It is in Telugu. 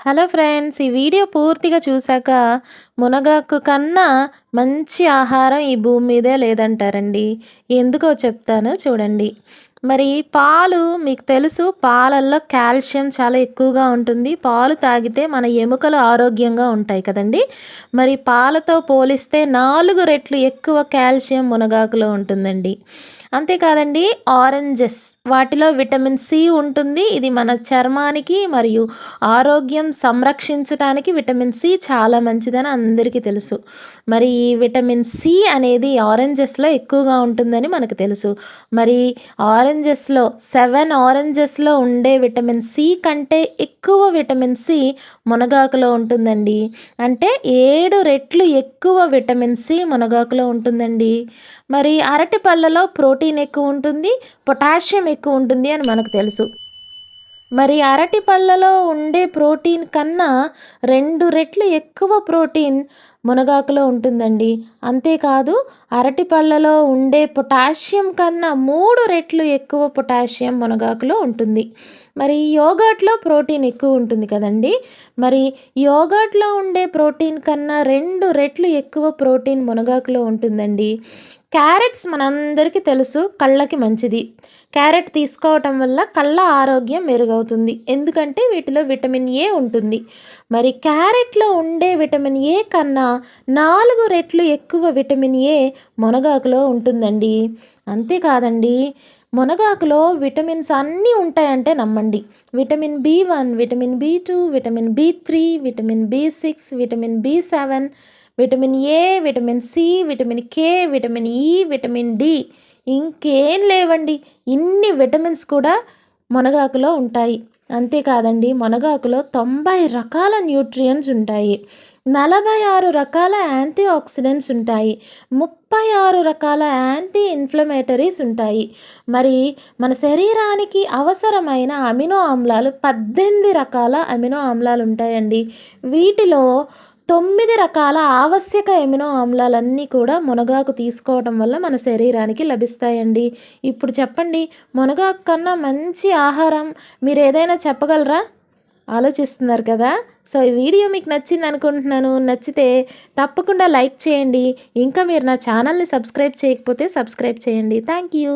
హలో ఫ్రెండ్స్ ఈ వీడియో పూర్తిగా చూశాక మునగాకు కన్నా మంచి ఆహారం ఈ భూమి మీదే లేదంటారండి. ఎందుకో చెప్తాను చూడండి. మరి పాలు మీకు తెలుసు పాలల్లో కాల్షియం చాలా ఎక్కువగా ఉంటుంది. పాలు తాగితే మన ఎముకలు ఆరోగ్యంగా ఉంటాయి కదండి. మరి పాలతో పోలిస్తే నాలుగు రెట్లు ఎక్కువ కాల్షియం మునగాకులో ఉంటుందండి. అంతేకాదండి ఆరెంజెస్. వాటిలో విటమిన్ సి ఉంటుంది. ఇది మన చర్మానికి మరియు ఆరోగ్యం సంరక్షించడానికి విటమిన్ సి చాలా మంచిదని అందరికీ తెలుసు. మరి ఈ విటమిన్ సి అనేది ఆరెంజెస్లో ఎక్కువగా ఉంటుందని మనకు తెలుసు. మరి ఆరెంజెస్లో సెవెన్ ఆరెంజెస్లో ఉండే విటమిన్ సి కంటే ఎక్కువ విటమిన్ సి మునగాకులో ఉంటుందండి. అంటే ఏడు రెట్లు ఎక్కువ విటమిన్ సి మునగాకులో ఉంటుందండి. మరి అరటి పళ్ళలో ప్రోటీన్ ప్రోటీన్ ఎక్కువ ఉంటుంది పొటాషియం ఎక్కువ ఉంటుంది అని మనకు తెలుసు. మరి అరటి పళ్ళలో ఉండే ప్రోటీన్ కన్నా రెండు రెట్లు ఎక్కువ ప్రోటీన్ మునగాకులో ఉంటుందండి. అంతేకాదు అరటి పళ్ళలో ఉండే పొటాషియం కన్నా మూడు రెట్లు ఎక్కువ పొటాషియం మునగాకులో ఉంటుంది. మరి యోగాట్లో ప్రోటీన్ ఎక్కువ ఉంటుంది కదండి. మరి యోగాట్లో ఉండే ప్రోటీన్ కన్నా రెండు రెట్లు ఎక్కువ ప్రోటీన్ మునగాకులో ఉంటుందండి. క్యారెట్స్ మనందరికీ తెలుసు కళ్ళకి మంచిది. క్యారెట్ తీసుకోవటం వల్ల కళ్ళ ఆరోగ్యం మెరుగవుతుంది. ఎందుకంటే వీటిలో విటమిన్ ఏ ఉంటుంది. మరి క్యారెట్లో ఉండే విటమిన్ ఏ కన్నా నాలుగు రెట్లు ఎక్కువ విటమిన్ ఏ మునగాకులో ఉంటుందండి. అంతేకాదండి మునగాకులో విటమిన్స్ అన్నీ ఉంటాయంటే నమ్మండి. Vitamin B one vitamin B two vitamin B three vitamin B six vitamin B seven vitamin A vitamin C vitamin K vitamin E vitamin D ఇంకేం లేవండి. ఇన్ని విటమిన్స్ కూడా మునగాకులో ఉంటాయి. అంతేకాదండి మునగాకులో తొంభై రకాల న్యూట్రియంట్స్ ఉంటాయి. నలభై ఆరు రకాల యాంటీ ఆక్సిడెంట్స్ ఉంటాయి. ముప్పై ఆరు రకాల యాంటీ ఇన్ఫ్లమేటరీస్ ఉంటాయి. మరి మన శరీరానికి అవసరమైన అమినో ఆమ్లాలు పద్దెనిమిది రకాల అమినో ఆమ్లాలు ఉంటాయండి. వీటిలో తొమ్మిది రకాల ఆవశ్యక ఎమినో ఆమ్లాలన్నీ కూడా మునగాకు తీసుకోవడం వల్ల మన శరీరానికి లభిస్తాయండి. ఇప్పుడు చెప్పండి మునగాకు కన్నా మంచి ఆహారం మీరు ఏదైనా చెప్పగలరా? ఆలోచిస్తున్నారు కదా? సో ఈ వీడియో మీకు నచ్చింది అనుకుంటున్నాను. నచ్చితే తప్పకుండా లైక్ చేయండి. ఇంకా మీరు నా ఛానల్ని సబ్స్క్రైబ్ చేయకపోతే సబ్స్క్రైబ్ చేయండి. Thank you.